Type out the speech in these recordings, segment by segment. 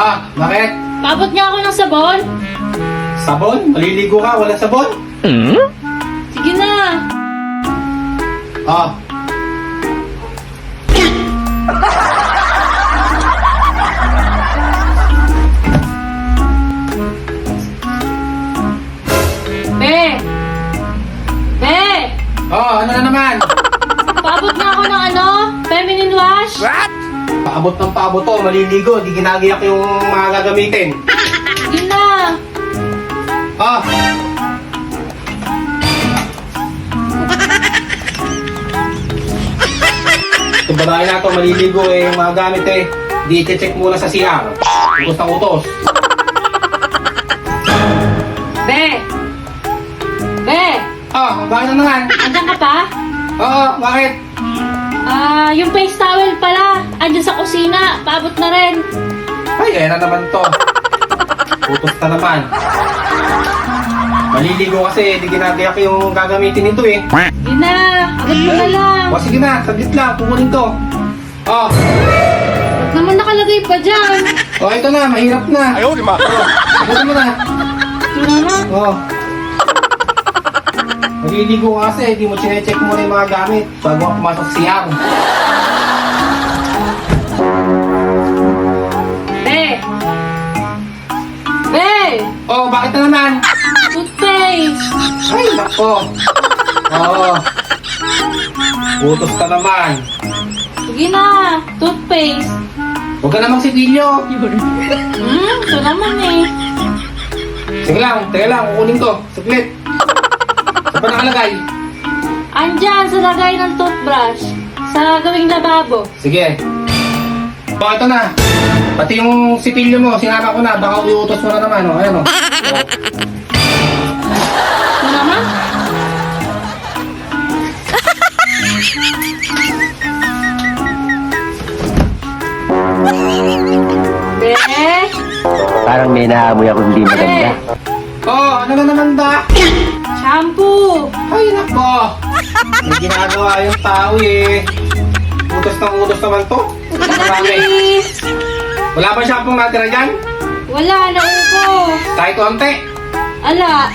Ah, bakit? Paabot nga ako ng sabon. Sabon? Maliligo ka, wala sabon? Sige na. Ah. Be! Be! Oh, ano na naman? Paabot nga ako ng ano? Feminine wash? Paabot ng paabot to, maliligo, di ginagayak yung mga gagamitin. Sige na. Ah. Itong babae na to, maliligo eh, yung mga gamit eh. Di check muna sa CR. Utos ng utos. Be! Be! Ah, bakit na naman? Andiyan ka pa? Oo, bakit? Ah, yung face towel pala. Andiyan sa kusina. Paabot na rin. Ay, na naman to. Utos na naman. Maliligo kasi, di ginagayak yung gagamitin nito eh. Sige na. Abot mo na lang. O sige na, saglit lang, kukunin to. Oh, Ba't naman nakalagay pa dyan? oh ito na, mahirap na. Ayaw, lima. Oh, mo na. Ito na na. Oh. Maliligo ka kasi, di mo chinecheck muna yung mga gamit bago ka pumasok CR. Be! Be! Oh, bakit na naman? Toothpaste! Ay, nako. Oo. Utos ka naman. Sige na. Toothpaste. Huwag ka namang sipilyo. Hmm, ito naman eh. Sige lang, teka lang, kukunin ko. Saglit. Saan pa nakalagay? Andyan sa lagay ng toothbrush. Sa gawing lababo. Sige. Oh, ito na. Pati yung sipilyo mo, sinama ko na. Baka uiutos mo na naman. Oh. Ayan, oh. Ito naman. Be! Parang may naamoy ako hindi Be! maganda. Oh, ano na naman ba? Shampoo! Ay, nako. May ginagawa yung tao eh. Utos ng utos naman to. Marami. Wala ba shampoo natira dyan? Wala, naupo. Kahit konti. Ala,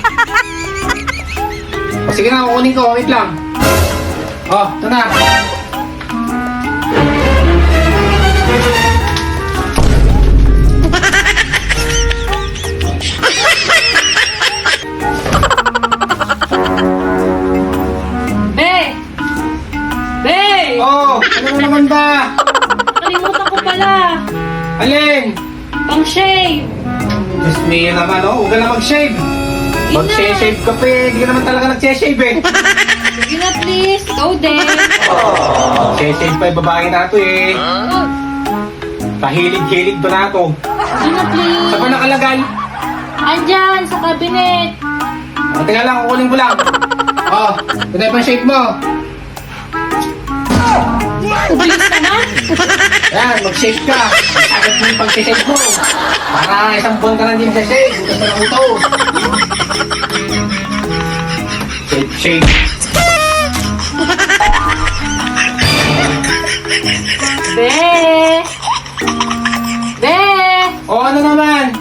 O sige na, kukunin ko. Wait lang. Oh, ito na. Pala. Alin? Pang shave. Diyos me naman, oh. Huwag ka na mag-shave. Mag-shave ka pa eh. Hindi ka naman talaga nag-shave eh. Sige na please. Go din. Mag-shave pa yung babae na to eh. Kahilig-hilig ba na to? Sige na please. Saan ba nakalagay? Andyan, sa cabinet. O, teka lang, kukunin ko lang. Oh, ito na yung shave mo. Bilis naman. Yan, mag-shave ka. Agad mo yung pag-shave mo. Para isang buwan ka na din sa shave. Bukas na ng uto. Shave, shave. Be! Be! O, ano naman?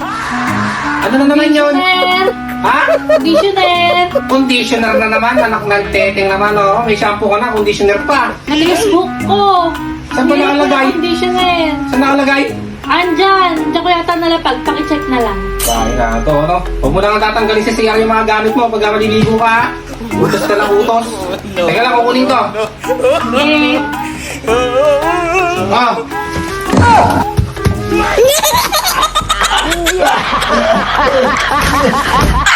Ano na naman yun? Conditioner! Ha? Conditioner. Conditioner na naman, anak ng teteng naman, oh. May shampoo ka na, conditioner pa. Naligas book ko. Saan ba nakalagay? Conditioner. Saan nakalagay? Andyan! Diyan ko yata nalapag. Pakicheck na lang. Dahil na ito, ano? Huwag mo nang tatanggalin sa CR yung mga gamit mo pag maliligo ka. Utos ka lang utos. No. Teka lang, kukunin to. Okay. Ah! Ah!